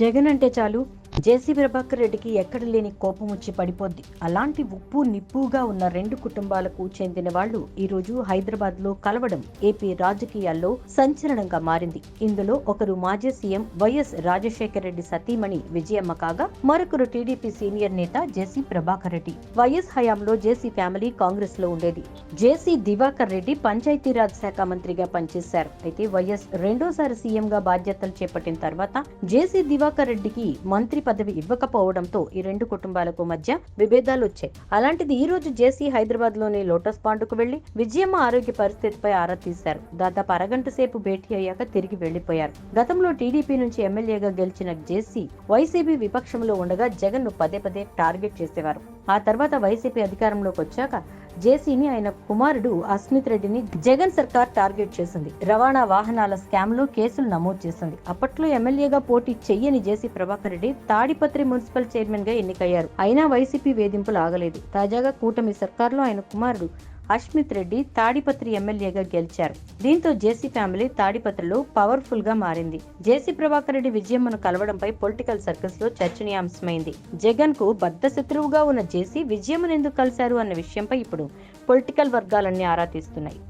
జగన్ అంటే చాలు. జేసీ ప్రభాకర్ రెడ్డికి ఎక్కడ లేని కోపం వచ్చి పడిపోద్ది. అలాంటి ఉప్పు నిప్పుగా ఉన్న రెండు కుటుంబాలకు చెందిన వాళ్ళు ఈ రోజు హైదరాబాద్లో కలవడం ఏపీ రాజకీయాల్లో సంచలనంగా మారింది. ఇందులో ఒకరు మాజీ సీఎం వైఎస్ రాజశేఖర రెడ్డి సతీమణి విజయమ్మ కాగా మరొకరు టీడీపీ సీనియర్ నేత జేసీ ప్రభాకర్ రెడ్డి. వైఎస్ హయాంలో జేసీ ఫ్యామిలీ కాంగ్రెస్లో ఉండేది. జేసీ దివాకర్ రెడ్డి పంచాయతీరాజ్ శాఖ మంత్రిగా పనిచేశారు. అయితే వైఎస్ రెండోసారి సీఎంగా బాధ్యతలు చేపట్టిన తర్వాత జేసీ దివాకర్ రెడ్డికి మంత్రి పదవి ఇవ్వకపోవడంతో ఈ రెండు కుటుంబాలకు మధ్య విభేదాలు వచ్చాయి అలాంటిది ఈ రోజు జేసీ హైదరాబాద్లోని లోటస్ పాండుకు వెళ్ళి విజయమ్మ ఆరోగ్య పరిస్థితిపై ఆరా తీశారు. దాదాపు అరగంట సేపు భేటీ అయ్యాక తిరిగి వెళ్ళిపోయారు. గతంలో టీడీపీ నుంచి ఎమ్మెల్యేగా గెలిచిన జేసీ వైసీపీ విపక్షంలో ఉండగా జగన్ను పదే పదే టార్గెట్ చేసేవారు. ఆ తర్వాత వైసీపీ అధికారంలోకి వచ్చాక జేసీని ఆయన కుమారుడు అస్మిత్ రెడ్డిని జగన్ సర్కార్ టార్గెట్ చేసింది. రవాణా వాహనాల స్కామ్లో కేసులు నమోదు చేసింది. అప్పట్లో ఎమ్మెల్యేగా పోటీ చెయ్యని జేసీ ప్రభాకర్ రెడ్డి తాడిపత్రి మున్సిపల్ చైర్మన్గా ఎన్నికయ్యారు. అయినా వైసీపీ వేధింపులు ఆగలేదు. తాజాగా కూటమి సర్కార్లో ఆయన కుమారుడు అష్మిత్ రెడ్డి తాడిపత్రి ఎమ్మెల్యేగా గెలిచారు. దీంతో జేసీ ఫ్యామిలీ తాడిపత్రిలో పవర్ఫుల్గా మారింది. జేసీ ప్రభాకర్ రెడ్డి విజయమ్మను కలవడంపై పొలిటికల్ సర్కిల్స్లో చర్చనీయాంశమైంది. జగన్కు బద్ద శత్రువుగా ఉన్న జేసీ విజయమ్మను ఎందుకు కలిశారు అన్న విషయంపై ఇప్పుడు పొలిటికల్ వర్గాలన్నీ ఆరా తీస్తున్నాయి.